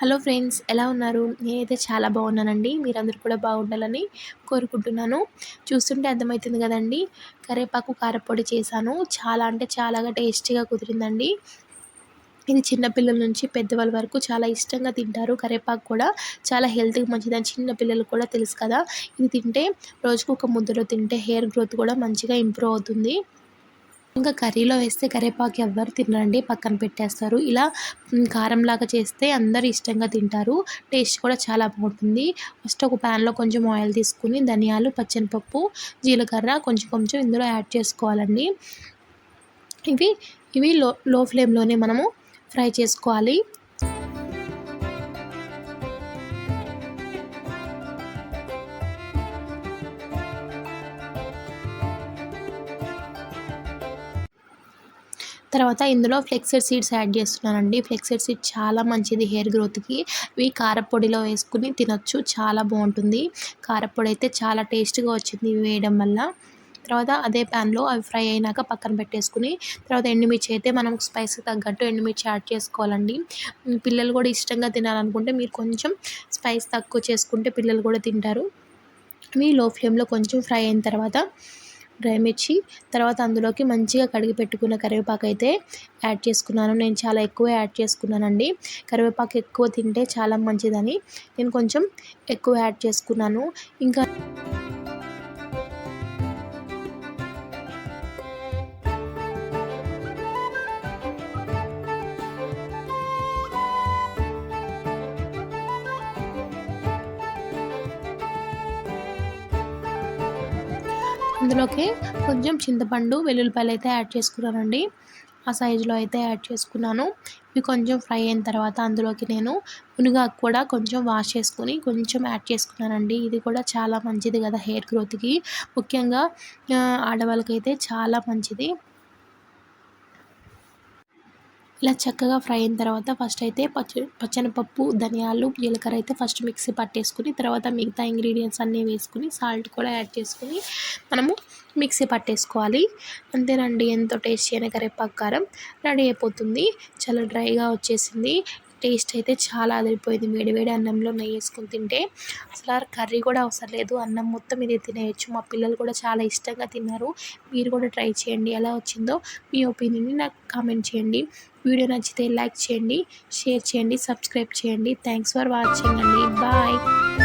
Hello friends ఎలా ఉన్నారు? నేనైతే చాలా బాగున్నానండి. మీరందరూ కూడా బాగుండాలని కోరుకుంటున్నాను. చూస్తుంటే అర్థమవుతుంది కదండి. కరివేపాకు కారపొడి చేశాను. చాలా అంటే చాలాగా టేస్టీగా కుదిరిందండి. ఇది చిన్నపిల్లల నుంచి పెద్దవాళ్ళ వరకు చాలా ఇష్టంగా తింటారు. కరేపాకు కూడా చాలా హెల్త్కి మంచిదని చిన్న పిల్లలకు కూడా తెలుసు కదా. ఇది తింటే రోజుకు ఒక ముద్దలో తింటే హెయిర్ గ్రోత్ కూడా మంచిగా ఇంప్రూవ్ అవుతుంది. ఇంకా కర్రీలో వేస్తే కరివేపాకు ఎవ్వరు తినరండి పక్కన పెట్టేస్తారు. ఇలా కారంలాగా చేస్తే అందరు ఇష్టంగా తింటారు. టేస్ట్ కూడా చాలా బాగుంటుంది. ఫస్ట్ ఒక ప్యాన్లో కొంచెం ఆయిల్ తీసుకుని ధనియాలు పచ్చనిపప్పు జీలకర్ర కొంచెం కొంచెం ఇందులో యాడ్ చేసుకోవాలండి. ఇవి ఇవి లో లో ఫ్లేమ్లోనే మనము ఫ్రై చేసుకోవాలి. తర్వాత ఇందులో ఫ్లెక్సెడ్ సీడ్స్ యాడ్ చేస్తున్నానండి. ఫ్లెక్సెడ్ సీడ్ చాలా మంచిది హెయిర్ గ్రోత్కి. ఇవి కారపొడిలో వేసుకుని తినొచ్చు చాలా బాగుంటుంది. కారపొడి అయితే చాలా టేస్ట్గా వచ్చింది ఇవి వేయడం వల్ల. తర్వాత అదే ప్యాన్లో అవి ఫ్రై అయినాక పక్కన పెట్టేసుకుని తర్వాత ఎండుమిర్చి అయితే మనం స్పైస్ తగ్గట్టు ఎండుమిర్చి యాడ్ చేసుకోవాలండి. పిల్లలు కూడా ఇష్టంగా తినాలనుకుంటే మీరు కొంచెం స్పైస్ తక్కువ చేసుకుంటే పిల్లలు కూడా తింటారు. ఇవి లో ఫ్లేమ్లో కొంచెం ఫ్రై అయిన తర్వాత డ్రై మిర్చి తర్వాత అందులోకి మంచిగా కడిగి పెట్టుకున్న కరివేపాకు అయితే యాడ్ చేసుకున్నాను. నేను చాలా ఎక్కువ యాడ్ చేసుకున్నానండి. కరివేపాకు ఎక్కువ తింటే చాలా మంచిదని. నేను కొంచెం ఎక్కువ యాడ్ చేసుకున్నాను. ఇంకా అందులోకి కొంచెం చింతపండు వెల్లుల్లిపాయలు అయితే యాడ్ చేసుకున్నానండి. ఆ సైజులో అయితే యాడ్ చేసుకున్నాను. ఇవి కొంచెం ఫ్రై అయిన తర్వాత అందులోకి నేను మునగాకు కూడా కొంచెం వాష్ చేసుకుని కొంచెం యాడ్ చేసుకున్నానండి. ఇది కూడా చాలా మంచిది కదా హెయిర్ గ్రోత్కి. ముఖ్యంగా ఆడవాళ్ళకైతే చాలా మంచిది. ఇలా చక్కగా ఫ్రై అయిన తర్వాత ఫస్ట్ అయితే పచ్చి పచ్చనపప్పు ధనియాలు జీలకర్ర అయితే ఫస్ట్ మిక్సీ పట్టేసుకుని తర్వాత మిగతా ఇంగ్రీడియంట్స్ అన్నీ వేసుకుని సాల్ట్ కూడా యాడ్ చేసుకుని మనము మిక్సీ పట్టేసుకోవాలి. అంతేనండి ఎంతో టేస్టీ అయిన కరేపాకు కారం రెడీ అయిపోతుంది. చాలా డ్రైగా వచ్చేసింది. టేస్ట్ అయితే చాలా అదిరిపోయింది. వేడి వేడి అన్నంలో నెయ్యి వేసుకొని తింటే అసలు కర్రీ కూడా అవసరం లేదు. అన్నం మొత్తం ఇది తినేయచ్చు. మా పిల్లలు కూడా చాలా ఇష్టంగా తిన్నారు. మీరు కూడా ట్రై చేయండి. ఎలా వచ్చిందో మీ ఒపీనియన్ని నాకు కామెంట్ చేయండి. వీడియో నచ్చితే లైక్ చేయండి షేర్ చేయండి సబ్స్క్రైబ్ చేయండి. థ్యాంక్స్ ఫర్ వాచింగ్ అండి. బాయ్.